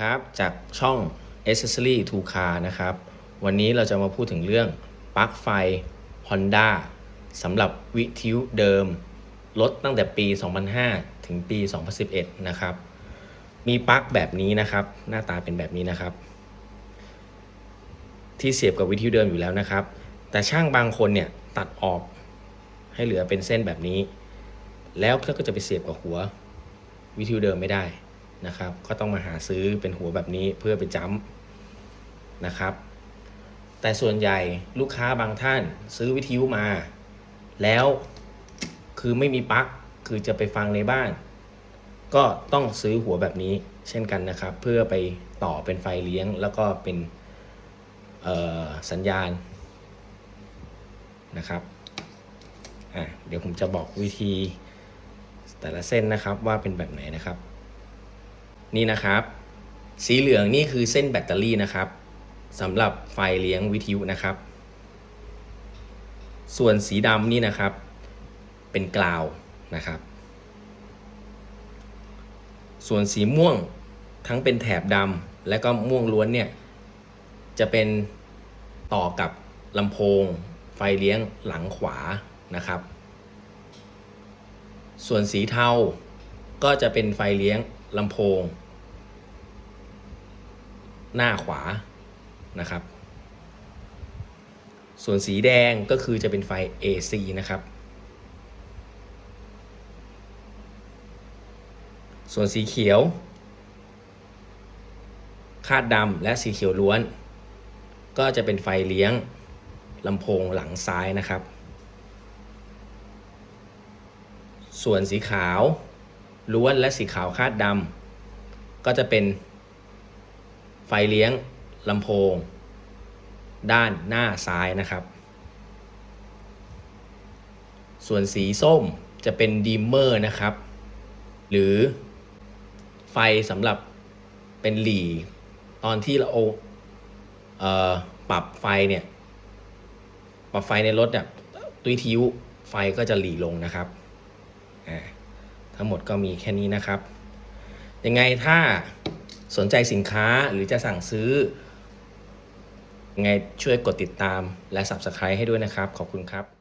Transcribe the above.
ครับ จากช่อง Accessory to Car นะครับ วันนี้เราจะมาพูดถึงเรื่องปลั๊กไฟ Honda สำหรับวิทยุเดิมรถตั้งแต่ปี 2005 ถึงปี 2011 นะครับ มีปลั๊กแบบนี้นะครับ หน้าตาเป็นแบบนี้นะครับ ที่เสียบกับวิทยุเดิมอยู่แล้วนะครับ แต่ช่างบางคนเนี่ยตัดออกให้เหลือเป็นเส้นแบบนี้ แล้วก็จะไปเสียบกับหัววิทยุเดิมไม่ได้ นะครับ ก็ต้องมาหาซื้อเป็นหัวแบบนี้เพื่อไปจ้ำนะครับ แต่ส่วนใหญ่ลูกค้าบางท่านซื้อวิทยุมา แล้วคือไม่มีปลั๊กคือจะไปฟังในบ้าน ก็ต้องซื้อหัวแบบนี้เช่นกันนะครับ เพื่อไปต่อเป็นไฟเลี้ยงแล้วก็เป็นสัญญาณนะครับอะเดี๋ยวผมจะบอกวิธีแต่ละเส้นนะครับว่าเป็นแบบไหนนะครับ นี่นะครับ สีเหลืองนี่คือเส้นแบตเตอรี่นะครับสำหรับไฟเลี้ยงวิทยุนะครับ ส่วนสีดำนี่นะครับ เป็นกราวนะครับ ส่วนสีม่วงทั้งเป็นแถบดำและก็ม่วงล้วนเนี่ยจะเป็นต่อกับลำโพง ไฟเลี้ยงหลังขวานะครับ ส่วนสีเทาก็จะเป็นไฟเลี้ยง ลำโพง หน้าขวานะครับ ส่วนสีแดงก็คือจะเป็นไฟ AC นะครับ ส่วนสีเขียว คาดดำและสีเขียวล้วน ก็จะเป็นไฟเลี้ยงลำโพงหลังซ้ายนะครับ ส่วนสีขาว ล้วนและสีขาวคาดดำก็จะเป็นไฟเลี้ยงลำโพง ด้านหน้าซ้ายนะครับ ส่วนสีส้มจะเป็นดิมเมอร์นะครับ หรือไฟสำหรับเป็นหลีตอนที่เราเปรับไฟเนี่ย ปรับไฟในรถเนี่ยตุ้ยทิวไฟก็จะหลีลงนะครับอ่า ทั้งหมดก็มีแค่นี้นะครับ ยังไงถ้าสนใจสินค้าหรือจะสั่งซื้อ ยังไงช่วยกดติดตามและ Subscribe ให้ด้วยนะครับ ขอบคุณครับ